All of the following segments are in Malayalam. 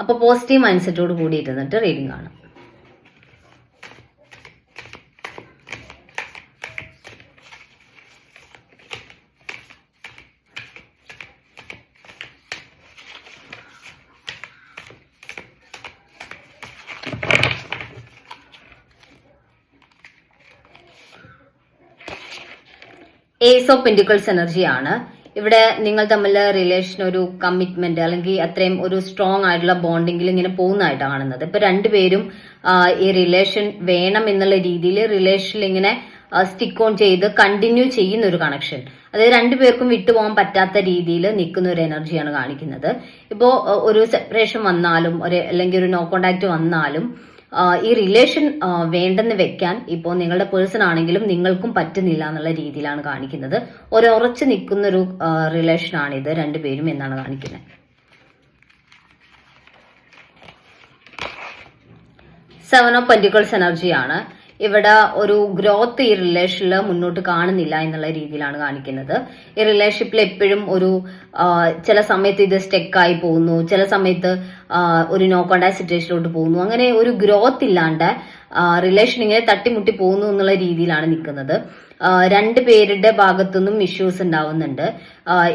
അപ്പോൾ പോസിറ്റീവ് മൈൻഡ് സെറ്റോട് കൂടി ഇരുന്നിട്ട് റീഡിംഗ് ആണ് ഏസ് ഓഫ് പെൻഡിക്കൾസ് എനർജിയാണ് ഇവിടെ നിങ്ങൾ തമ്മിൽ റിലേഷൻ ഒരു കമ്മിറ്റ്മെന്റ് അല്ലെങ്കിൽ അത്രയും ഒരു സ്ട്രോങ് ആയിട്ടുള്ള ബോണ്ടിങ്ങിൽ ഇങ്ങനെ പോകുന്നതായിട്ടാണ് കാണുന്നത്. ഇപ്പൊ രണ്ടുപേരും ഈ റിലേഷൻ വേണം എന്നുള്ള രീതിയിൽ റിലേഷനിൽ ഇങ്ങനെ സ്റ്റിക്ക് ഓൺ ചെയ്ത് കണ്ടിന്യൂ ചെയ്യുന്ന ഒരു കണക്ഷൻ അതായത് രണ്ടുപേർക്കും വിട്ടുപോകാൻ പറ്റാത്ത രീതിയിൽ നിൽക്കുന്ന ഒരു എനർജിയാണ് കാണിക്കുന്നത്. ഇപ്പോൾ ഒരു സെപ്പറേഷൻ വന്നാലും ഒരു അല്ലെങ്കിൽ ഒരു നോ കോണ്ടാക്ട് വന്നാലും ഈ റിലേഷൻ വേണ്ടെന്ന് വെക്കാൻ ഇപ്പോൾ നിങ്ങളുടെ പേഴ്സൺ ആണെങ്കിലും നിങ്ങൾക്കും പറ്റുന്നില്ല എന്നുള്ള രീതിയിലാണ് കാണിക്കുന്നത്. ഒരു നിൽക്കുന്ന ഒരു റിലേഷൻ ആണിത്. രണ്ടുപേരും എന്നാണ് കാണിക്കുന്നത്. സെവൻ ഓഫ് പെന്റിക്കൾസ് എനർജിയാണ് ഇവിടെ ഒരു ഗ്രോത്ത് ഈ റിലേഷനിൽ മുന്നോട്ട് കാണുന്നില്ല എന്നുള്ള രീതിയിലാണ് കാണിക്കുന്നത്. ഈ റിലേഷൻഷിപ്പിൽ എപ്പോഴും ഒരു ചില സമയത്ത് ഇത് സ്റ്റെക്കായി പോകുന്നു. ചില സമയത്ത് ഒരു നോ കോണ്ടാക്ട് സിറ്റുവേഷനിലോട്ട് പോകുന്നു. അങ്ങനെ ഒരു ഗ്രോത്ത് ഇല്ലാണ്ട് റിലേഷൻ ഇങ്ങനെ തട്ടിമുട്ടി പോകുന്നു എന്നുള്ള രീതിയിലാണ് നിൽക്കുന്നത്. രണ്ട് പേരുടെ ഭാഗത്തുനിന്നും ഇഷ്യൂസ് ഉണ്ടാവുന്നുണ്ട്.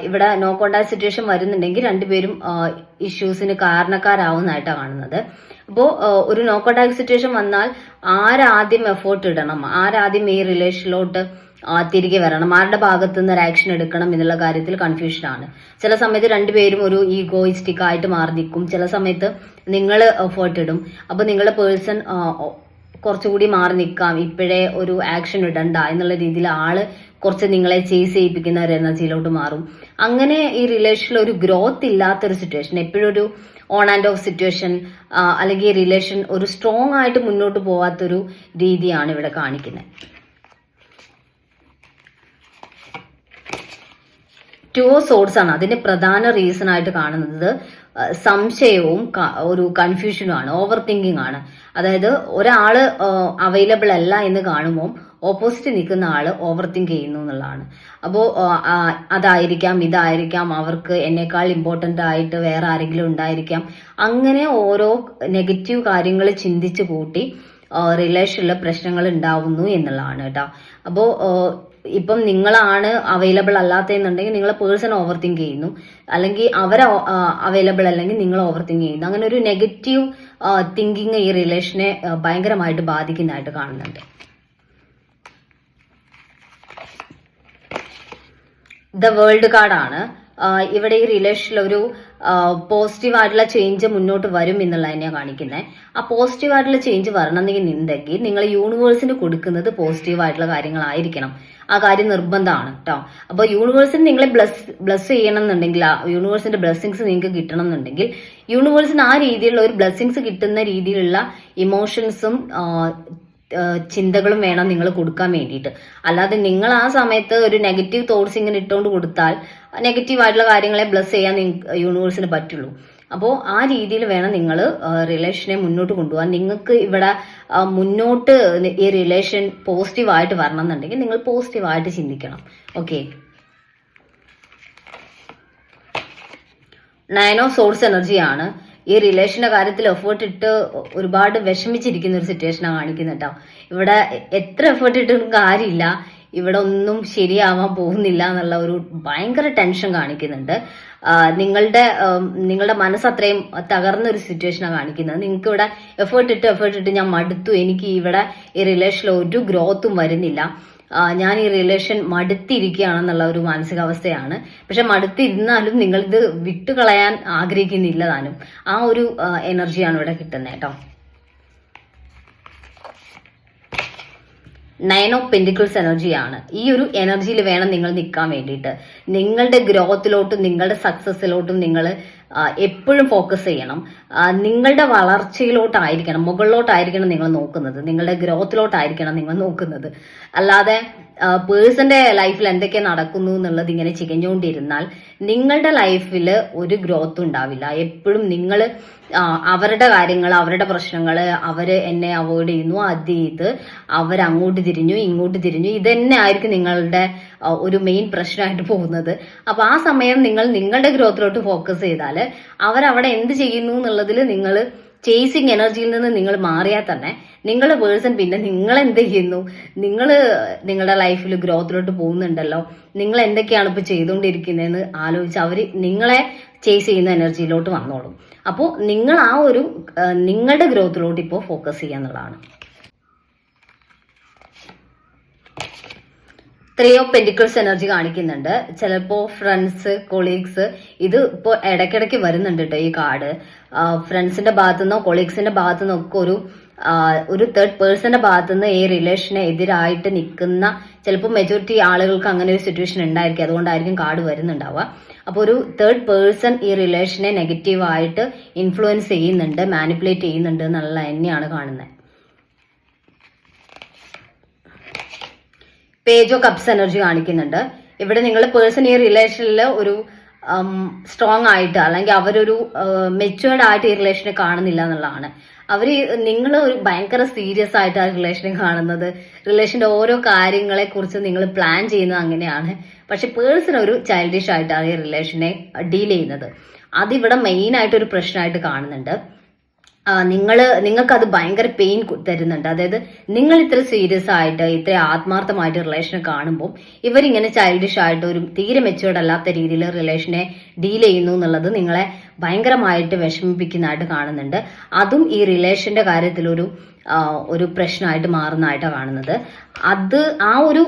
ഇവിടെ നോ കോണ്ടാക്ട് സിറ്റുവേഷൻ വരുന്നുണ്ടെങ്കിൽ രണ്ടുപേരും ഇഷ്യൂസിന് കാരണക്കാരാവുന്നതായിട്ടാണ് കാണുന്നത്. അപ്പോൾ ഒരു നോക്കൗട്ട് സിറ്റുവേഷൻ വന്നാൽ ആരാദ്യം എഫേർട്ട് ഇടണം? ആരാദ്യം ഈ റിലേഷനിലോട്ട് തിരികെ വരണം? ആരുടെ ഭാഗത്തു നിന്ന് ഒരു ആക്ഷൻ എടുക്കണം എന്നുള്ള കാര്യത്തിൽ കൺഫ്യൂഷനാണ് ചില സമയത്ത് രണ്ടുപേരും ഒരു ഈഗോയിസ്റ്റിക് ആയിട്ട് മാറി നിൽക്കും. ചില സമയത്ത് നിങ്ങൾ എഫേർട്ട് ഇടും. അപ്പോൾ നിങ്ങളുടെ പേഴ്സൺ കുറച്ചുകൂടി മാറി നിൽക്കാം. ഇപ്പോഴേ ഒരു ആക്ഷൻ ഇടണ്ട എന്നുള്ള രീതിയിൽ ആൾ കുറച്ച് നിങ്ങളെ ചേസ് ചെയ്യിപ്പിക്കുന്ന ഒരു എനർജിയിലോട്ട് മാറും. അങ്ങനെ ഈ റിലേഷനിൽ ഒരു ഗ്രോത്ത് ഇല്ലാത്തൊരു സിറ്റുവേഷൻ എപ്പോഴും ഒരു ഓൺ ആൻഡ് ഓഫ് സിറ്റുവേഷൻ അല്ലെങ്കിൽ റിലേഷൻ ഒരു സ്ട്രോങ് ആയിട്ട് മുന്നോട്ട് പോവാത്തൊരു രീതിയാണ് ഇവിടെ കാണിക്കുന്നത്. ടു സോഡ്സ് ആണ് അതിന്റെ പ്രധാന റീസൺ ആയിട്ട് കാണുന്നത്. സംശയവും ഒരു കൺഫ്യൂഷനും ആണ് ഓവർ തിങ്കിങ് ആണ്. അതായത് ഒരാൾ അവൈലബിൾ അല്ല എന്ന് കാണുമ്പോൾ ഓപ്പോസിറ്റ് നിൽക്കുന്ന ആൾ ഓവർ തിങ്ക് ചെയ്യുന്നു എന്നുള്ളതാണ്. അപ്പോൾ അതായിരിക്കാം ഇതായിരിക്കാം അവർക്ക് എന്നെക്കാൾ ഇമ്പോർട്ടന്റ് ആയിട്ട് വേറെ ആരെങ്കിലും ഉണ്ടായിരിക്കാം. അങ്ങനെ ഓരോ നെഗറ്റീവ് കാര്യങ്ങൾ ചിന്തിച്ച് കൂട്ടി റിലേഷനിൽ പ്രശ്നങ്ങൾ ഉണ്ടാവുന്നു എന്നുള്ളതാണ് കേട്ടോ. അപ്പോൾ ഇപ്പം നിങ്ങളാണ് അവൈലബിൾ അല്ലാത്തതെന്നുണ്ടെങ്കിൽ നിങ്ങൾ പേഴ്സൺ ഓവർ തിങ്ക് ചെയ്യുന്നു. അല്ലെങ്കിൽ അവർ അവൈലബിൾ അല്ലെങ്കിൽ നിങ്ങൾ ഓവർ തിങ്ക് ചെയ്യുന്നു. അങ്ങനെ ഒരു നെഗറ്റീവ് തിങ്കിങ് ഈ റിലേഷനെ ഭയങ്കരമായിട്ട് ബാധിക്കുന്നതായിട്ട് കാണുന്നുണ്ട്. ദ വേൾഡ് കാർഡാണ്. ഇവിടെ ഈ റിലേഷനിൽ ഒരു പോസിറ്റീവ് ആയിട്ടുള്ള ചേഞ്ച് മുന്നോട്ട് വരും എന്നുള്ളത് തന്നെയാണ് കാണിക്കുന്നത് ആ പോസിറ്റീവ് ആയിട്ടുള്ള ചേഞ്ച് വരണമെന്നുണ്ടെങ്കിൽ നിങ്ങൾ യൂണിവേഴ്സിന് കൊടുക്കുന്നത് പോസിറ്റീവ് ആയിട്ടുള്ള കാര്യങ്ങളായിരിക്കണം. ആ കാര്യം നിർബന്ധമാണ് കേട്ടോ അപ്പോൾ യൂണിവേഴ്സിന് നിങ്ങളെ ബ്ലസ് ബ്ലസ് ചെയ്യണം എന്നുണ്ടെങ്കിൽ യൂണിവേഴ്സിന്റെ ബ്ലെസ്സിങ്സ് നിങ്ങൾക്ക് കിട്ടണം എന്നുണ്ടെങ്കിൽ യൂണിവേഴ്സിന് ആ രീതിയിലുള്ള ഒരു ബ്ലെസ്സിങ്സ് കിട്ടുന്ന രീതിയിലുള്ള ഇമോഷൻസും ചിന്തകളും വേണം നിങ്ങൾ കൊടുക്കാൻ വേണ്ടിയിട്ട്. അല്ലാതെ നിങ്ങൾ ആ സമയത്ത് ഒരു നെഗറ്റീവ് തോട്ട്സ് ഇങ്ങനെ ഇട്ടുകൊണ്ട് കൊടുത്താൽ നെഗറ്റീവ് ആയിട്ടുള്ള കാര്യങ്ങളെ ബ്ലസ് ചെയ്യാൻ യൂണിവേഴ്സിന് പറ്റുള്ളൂ. അപ്പോൾ ആ രീതിയിൽ വേണം നിങ്ങൾ റിലേഷനെ മുന്നോട്ട് കൊണ്ടുപോകാൻ. നിങ്ങൾക്ക് ഇവിടെ മുന്നോട്ട് ഈ റിലേഷൻ പോസിറ്റീവായിട്ട് വരണം എന്നുണ്ടെങ്കിൽ നിങ്ങൾ പോസിറ്റീവായിട്ട് ചിന്തിക്കണം. ഓക്കെ നയൻ ഓഫ് സോഴ്സ് എനർജിയാണ് ഈ റിലേഷന്റെ കാര്യത്തിൽ എഫേർട്ട് ഇട്ട് ഒരുപാട് വിഷമിച്ചിരിക്കുന്ന ഒരു സിറ്റുവേഷനാണ് കാണിക്കുന്നത് കേട്ടോ. ഇവിടെ എത്ര എഫേർട്ട് ഇട്ടിട്ടും കാര്യമില്ല. ഇവിടെ ഒന്നും ശരിയാവാൻ പോകുന്നില്ല എന്നുള്ള ഒരു ഭയങ്കര ടെൻഷൻ കാണിക്കുന്നുണ്ട്. നിങ്ങളുടെ നിങ്ങളുടെ മനസ്സ് അത്രയും തകർന്ന ഒരു സിറ്റുവേഷനാണ് കാണിക്കുന്നത്. നിങ്ങൾക്ക് ഇവിടെ എഫേർട്ട് ഇട്ട് എഫേർട്ട് ഇട്ട് ഞാൻ മടുത്തു. എനിക്ക് ഇവിടെ ഈ റിലേഷനിൽ ഒരു ഗ്രോത്തും വരുന്നില്ല. ഞാൻ ഈ റിലേഷൻ മടുത്തിരിക്കുകയാണെന്നുള്ള ഒരു മാനസികാവസ്ഥയാണ്. പക്ഷെ മടുത്തിരുന്നാലും നിങ്ങളിത് വിട്ടുകളയാൻ ആഗ്രഹിക്കുന്നില്ല താനും. ആ ഒരു എനർജിയാണ് ഇവിടെ കിട്ടുന്നത് കേട്ടോ. നയൻ ഓഫ് പെന്റിക്കിൾസ് എനർജിയാണ് ഈ ഒരു എനർജിയിൽ വേണം നിങ്ങൾ നിൽക്കാൻ വേണ്ടിയിട്ട്. നിങ്ങളുടെ ഗ്രോത്തിലോട്ടും നിങ്ങളുടെ സക്സസ്സിലോട്ടും നിങ്ങൾ എപ്പോഴും ഫോക്കസ് ചെയ്യണം. നിങ്ങളുടെ വളർച്ചയിലോട്ടായിരിക്കണം മുകളിലോട്ടായിരിക്കണം നിങ്ങൾ നോക്കുന്നത്. നിങ്ങളുടെ ഗ്രോത്തിലോട്ടായിരിക്കണം നിങ്ങൾ നോക്കുന്നത്. അല്ലാതെ പേഴ്സന്റെ ലൈഫിൽ എന്തൊക്കെ നടക്കുന്നു എന്നുള്ളത് ഇങ്ങനെ ചികഞ്ഞുകൊണ്ടിരുന്നാൽ നിങ്ങളുടെ ലൈഫിൽ ഒരു ഗ്രോത്ത് ഉണ്ടാവില്ല. എപ്പോഴും നിങ്ങൾ അവരുടെ കാര്യങ്ങൾ അവരുടെ പ്രശ്നങ്ങൾ അവർ എന്നെ അവോയ്ഡ് ചെയ്യുന്നു. അത് ചെയ്ത് അവരങ്ങോട്ട് തിരിഞ്ഞു ഇങ്ങോട്ട് തിരിഞ്ഞു. ഇതന്നെ ആയിരിക്കും നിങ്ങളുടെ ഒരു മെയിൻ പ്രശ്നമായിട്ട് പോകുന്നത്. അപ്പൊ ആ സമയം നിങ്ങൾ നിങ്ങളുടെ ഗ്രോത്തിലോട്ട് ഫോക്കസ് ചെയ്താൽ അവരവിടെ എന്ത് ചെയ്യുന്നു എന്നുള്ളതിൽ നിങ്ങൾ ചേസിങ് എനർജിയിൽ നിന്ന് നിങ്ങൾ മാറിയാൽ തന്നെ നിങ്ങളുടെ പേഴ്സൺ പിന്നെ നിങ്ങൾ എന്ത് ചെയ്യുന്നു? നിങ്ങൾ നിങ്ങളുടെ ലൈഫിൽ ഗ്രോത്തിലോട്ട് പോകുന്നുണ്ടല്ലോ. നിങ്ങൾ എന്തൊക്കെയാണ് ഇപ്പോൾ ചെയ്തുകൊണ്ടിരിക്കുന്നതെന്ന് ആലോചിച്ച് അവർ നിങ്ങളെ ചേസ് ചെയ്യുന്ന എനർജിയിലോട്ട് വന്നോളും. അപ്പോൾ നിങ്ങൾ ആ ഒരു നിങ്ങളുടെ ഗ്രോത്തിലോട്ട് ഇപ്പോൾ ഫോക്കസ് ചെയ്യുക എന്നുള്ളതാണ്. ത്രീ ഓഫ് എനർജി കാണിക്കുന്നുണ്ട്. ചിലപ്പോ ഫ്രണ്ട്സ് കൊളീഗ്സ് ഇത് ഇപ്പോ ഇടയ്ക്കിടയ്ക്ക് വരുന്നുണ്ട് കേട്ടോ ഈ കാർഡ് ഫ്രണ്ട്സിന്റെ ഭാഗത്തു നിന്നോ കൊളീഗ്സിന്റെ ഭാഗത്തു നിന്നോ ഒക്കെ ഒരു ഒരു തേർഡ് പേഴ്സന്റെ ഭാഗത്തു നിന്ന് ഈ റിലേഷനെ എതിരായിട്ട് നിൽക്കുന്ന ചിലപ്പോൾ മെജോറിറ്റി ആളുകൾക്ക് അങ്ങനെ ഒരു സിറ്റുവേഷൻ ഉണ്ടായിരിക്കും. അതുകൊണ്ടായിരിക്കും കാർഡ് വരുന്നുണ്ടാവുക. അപ്പോൾ ഒരു തേർഡ് പേഴ്സൺ ഈ റിലേഷനെ നെഗറ്റീവായിട്ട് ഇൻഫ്ലുവൻസ് ചെയ്യുന്നുണ്ട് മാനിപ്പുലേറ്റ് ചെയ്യുന്നുണ്ട് എന്നുള്ള തന്നെയാണ് കാണുന്നത്. പേജ് ഓഫ് കപ്സ് എനർജി കാണിക്കുന്നുണ്ട്. ഇവിടെ നിങ്ങൾ പേഴ്സൺ ഈ റിലേഷനിൽ ഒരു സ്ട്രോങ് ആയിട്ട് അല്ലെങ്കിൽ അവരൊരു മെച്ചുവേർഡ് ആയിട്ട് ഈ റിലേഷനെ കാണുന്നില്ല എന്നുള്ളതാണ്. അവർ നിങ്ങൾ ഒരു ഭയങ്കര സീരിയസ് ആയിട്ട് ആ റിലേഷനെ കാണുന്നത് റിലേഷന്റെ ഓരോ കാര്യങ്ങളെ കുറിച്ച് നിങ്ങൾ പ്ലാൻ ചെയ്യുന്നത് അങ്ങനെയാണ്. പക്ഷെ പേഴ്സൺ ഒരു ചൈൽഡിഷ് ആയിട്ടാണ് ഈ റിലേഷനെ ഡീൽ ചെയ്യുന്നത്. അതിവിടെ മെയിൻ ആയിട്ട് ഒരു പ്രശ്നമായിട്ട് കാണുന്നുണ്ട്. നിങ്ങൾ അത് ഭയങ്കര പെയിൻ തരുന്നുണ്ട്. അതായത് നിങ്ങൾ ഇത്ര സീരിയസ് ആയിട്ട് ഇത്ര ആത്മാർത്ഥമായിട്ട് റിലേഷനെ കാണുമ്പോൾ ഇവരിങ്ങനെ ചൈൽഡിഷ് ആയിട്ട് ഒരു തീരെ മെച്ചുവേർഡ് അല്ലാത്ത രീതിയിൽ റിലേഷനെ ഡീൽ ചെയ്യുന്നു എന്നുള്ളത് നിങ്ങളെ ഭയങ്കരമായിട്ട് വിഷമിപ്പിക്കുന്നതായിട്ട് കാണുന്നുണ്ട്. അതും ഈ റിലേഷന്റെ കാര്യത്തിൽ ഒരു ഒരു പ്രശ്നമായിട്ട് മാറുന്നതായിട്ടാണ് കാണുന്നത്. അത് ആ ഒരു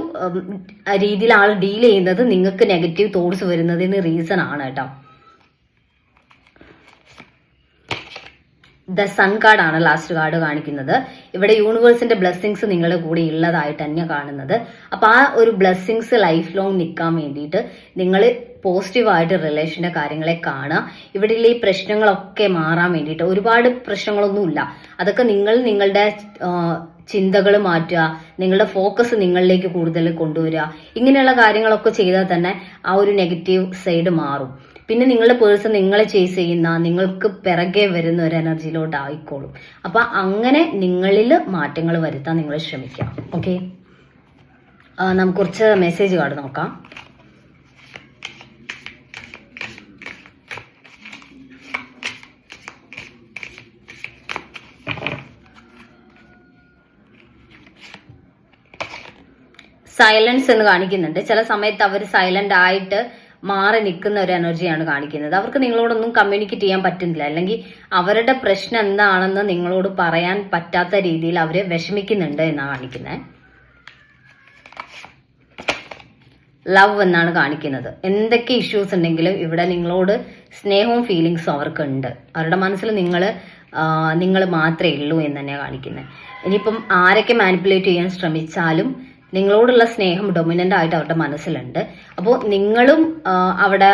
രീതിയിൽ ആൾ ഡീൽ ചെയ്യുന്നത് നിങ്ങൾക്ക് നെഗറ്റീവ് തോട്ട്സ് വരുന്നതിന് റീസൺ ആണ് കേട്ടോ. ദ സൺ കാർഡ് ആണ് ലാസ്റ്റ് കാർഡ് കാണിക്കുന്നത്. ഇവിടെ യൂണിവേഴ്സിന്റെ ബ്ലെസ്സിങ്സ് നിങ്ങളുടെ കൂടെ ഉള്ളതായിട്ട് തന്നെ കാണുന്നത്. അപ്പൊ ആ ഒരു ബ്ലെസ്സിങ്സ് ലൈഫ് ലോങ് നിൽക്കാൻ വേണ്ടിയിട്ട് നിങ്ങൾ പോസിറ്റീവായിട്ട് റിലേഷന്റെ കാര്യങ്ങളെ കാണുക. ഇവിടെ ഈ പ്രശ്നങ്ങളൊക്കെ മാറാൻ വേണ്ടിയിട്ട് ഒരുപാട് പ്രശ്നങ്ങളൊന്നുമില്ല. അതൊക്കെ നിങ്ങൾ നിങ്ങളുടെ ചിന്തകൾ മാറ്റുക. നിങ്ങളുടെ ഫോക്കസ് നിങ്ങളിലേക്ക് കൂടുതൽ കൊണ്ടുവരിക. ഇങ്ങനെയുള്ള കാര്യങ്ങളൊക്കെ ചെയ്താൽ തന്നെ ആ ഒരു നെഗറ്റീവ് സൈഡ് മാറും. പിന്നെ നിങ്ങളുടെ പേഴ്സൺ നിങ്ങളെ ചേസ് ചെയ്യുന്ന നിങ്ങൾക്ക് പിറകെ വരുന്ന ഒരു എനർജിയിലോട്ട് ആയിക്കോളും. അപ്പൊ അങ്ങനെ നിങ്ങളിൽ മാറ്റങ്ങൾ വരുത്താൻ നിങ്ങൾ ശ്രമിക്കാം ഓക്കെ നമുക്ക് കുറച്ച് മെസ്സേജ് കാർഡ് നോക്കാം. സൈലൻസ് എന്ന് കാണിക്കുന്നുണ്ട്. ചില സമയത്ത് അവർ സൈലന്റ് ആയിട്ട് മാറി നിൽക്കുന്ന ഒരു എനർജിയാണ് കാണിക്കുന്നത്. അവർക്ക് നിങ്ങളോടൊന്നും കമ്മ്യൂണിക്കേറ്റ് ചെയ്യാൻ പറ്റുന്നില്ല. അല്ലെങ്കിൽ അവരുടെ പ്രശ്നം എന്താണെന്ന് നിങ്ങളോട് പറയാൻ പറ്റാത്ത രീതിയിൽ അവർ വിഷമിക്കുന്നുണ്ട് എന്നാണ് കാണിക്കുന്നത്. ലവ് എന്നാണ് കാണിക്കുന്നത്. എന്തൊക്കെ ഇഷ്യൂസ് ഉണ്ടെങ്കിലും ഇവിടെ നിങ്ങളോട് സ്നേഹവും ഫീലിങ്സും അവർക്കുണ്ട്. അവരുടെ മനസ്സിൽ നിങ്ങൾ നിങ്ങൾ മാത്രമേ ഉള്ളൂ എന്ന് തന്നെയാണ് കാണിക്കുന്നത്. ഇനിയിപ്പം ആരൊക്കെ മാനിപ്പുലേറ്റ് ചെയ്യാൻ ശ്രമിച്ചാലും നിങ്ങളോടുള്ള സ്നേഹം ഡൊമിനന്റ് ആയിട്ട് അവരുടെ മനസ്സിലുണ്ട്. അപ്പോൾ നിങ്ങളും അവിടെ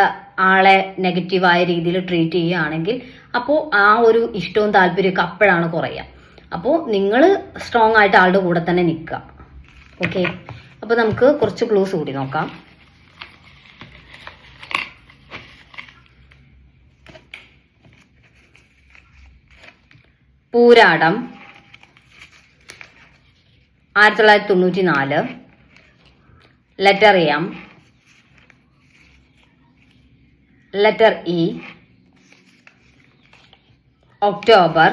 ആളെ നെഗറ്റീവായ രീതിയിൽ ട്രീറ്റ് ചെയ്യുകയാണെങ്കിൽ അപ്പോൾ ആ ഒരു ഇഷ്ടവും താല്പര്യമൊക്കെ അപ്പോഴാണ് കുറയുക. അപ്പോൾ നിങ്ങൾ സ്ട്രോങ് ആയിട്ട് ആളുടെ കൂടെ തന്നെ നിൽക്കുക. ഓക്കെ അപ്പോൾ നമുക്ക് കുറച്ച് ക്ലൂസ് കൂടി നോക്കാം. പൂരാടം ആയിരത്തി തൊള്ളായിരത്തി തൊണ്ണൂറ്റി നാല് letter M letter E October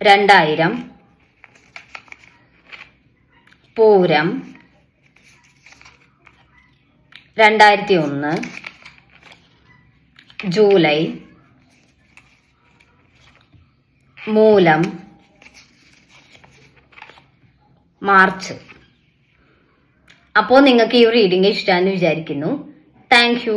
രണ്ടായിരം. പൂരം രണ്ടായിരത്തി ഒന്ന് ജൂലൈ മൂലം മാർച്ച്. അപ്പോൾ നിങ്ങൾക്ക് ഈ റീഡിംഗ് ഇഷ്ടമാണെന്ന് വിചാരിക്കുന്നു. താങ്ക്